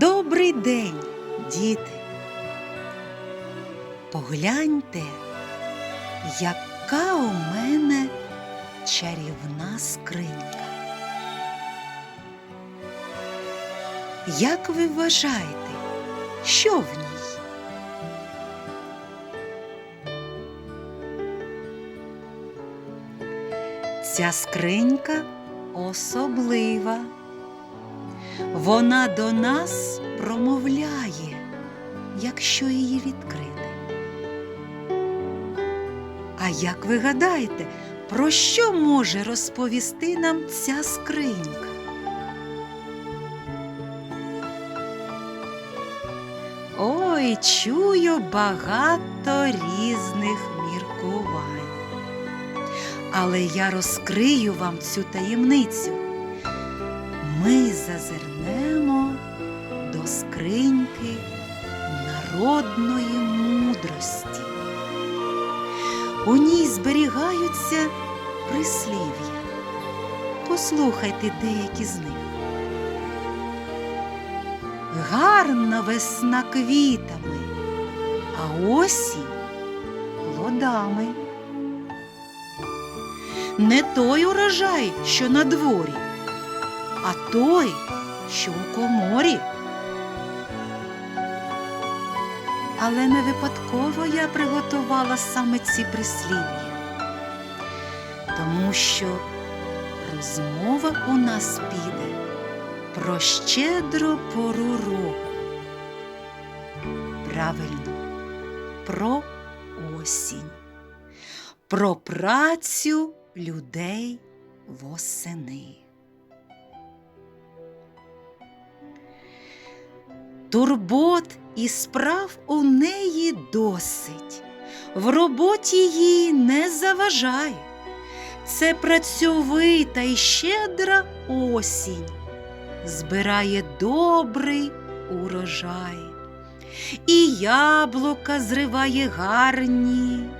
Добрий день, діти. Погляньте, яка у мене чарівна скринька. Як ви вважаєте, що в ній? Ця скринька особлива. Вона до нас промовляє, якщо її відкрити. А як ви гадаєте, про що може розповісти нам ця скринька? Ой, чую багато різних міркувань. Але я розкрию вам цю таємницю. Зазирнемо до скриньки народної мудрості. У ній зберігаються прислів'я. Послухайте деякі з них. Гарна весна квітами, а осінь плодами. Не той урожай, що на дворі, а той, що у коморі. Але не випадково я приготувала саме ці прислів'я, тому що розмова у нас піде про щедру пору року. Правильно, про осінь, про працю людей восени. Турбот і справ у неї досить, в роботі їй не заважай. Це працьовита і щедра осінь, збирає добрий урожай, і яблука зриває гарні,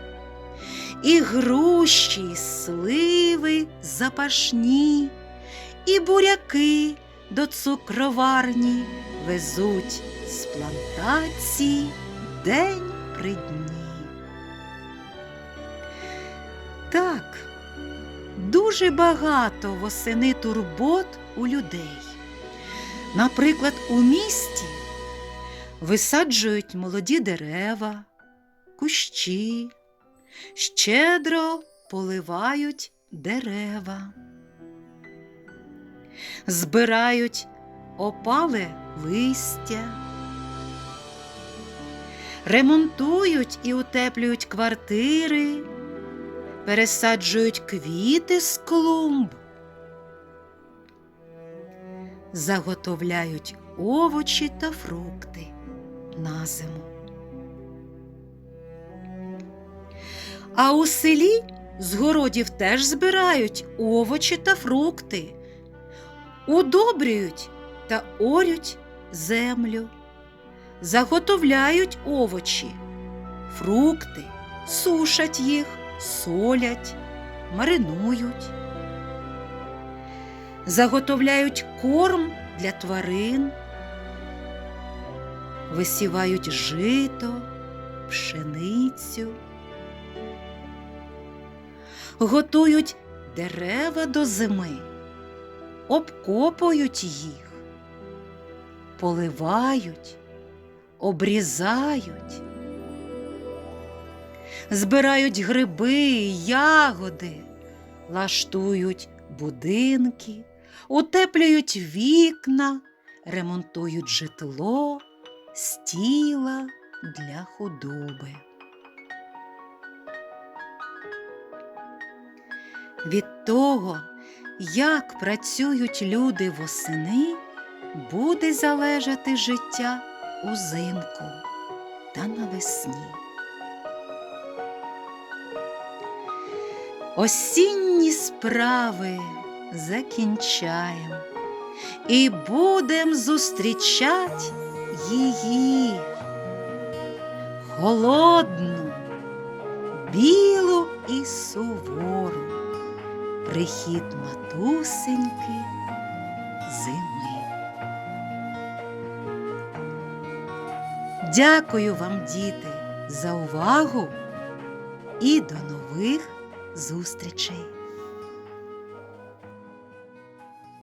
і груші, і сливи запашні, і буряки до цукроварні везуть з плантації день при дні. Так, дуже багато восени турбот у людей. Наприклад, у місті висаджують молоді дерева, кущі, щедро поливають дерева, збирають опале листя, ремонтують і утеплюють квартири, пересаджують квіти з клумб, заготовляють овочі та фрукти на зиму. А у селі з городів теж збирають овочі та фрукти, удобрюють та орють землю, заготовляють овочі, фрукти, сушать їх, солять, маринують, заготовляють корм для тварин, висівають жито, пшеницю, готують дерева до зими обкопують їх, поливають, обрізають, збирають гриби, ягоди, лаштують будинки, утеплюють вікна, ремонтують житло, стіла для худоби. Від того, як працюють люди восени, буде залежати життя узимку та навесні. Осінні справи закінчаєм і будем зустрічать її холодну, білу і сувору прихід матусеньки зими. Дякую вам, діти, за увагу і до нових зустрічей.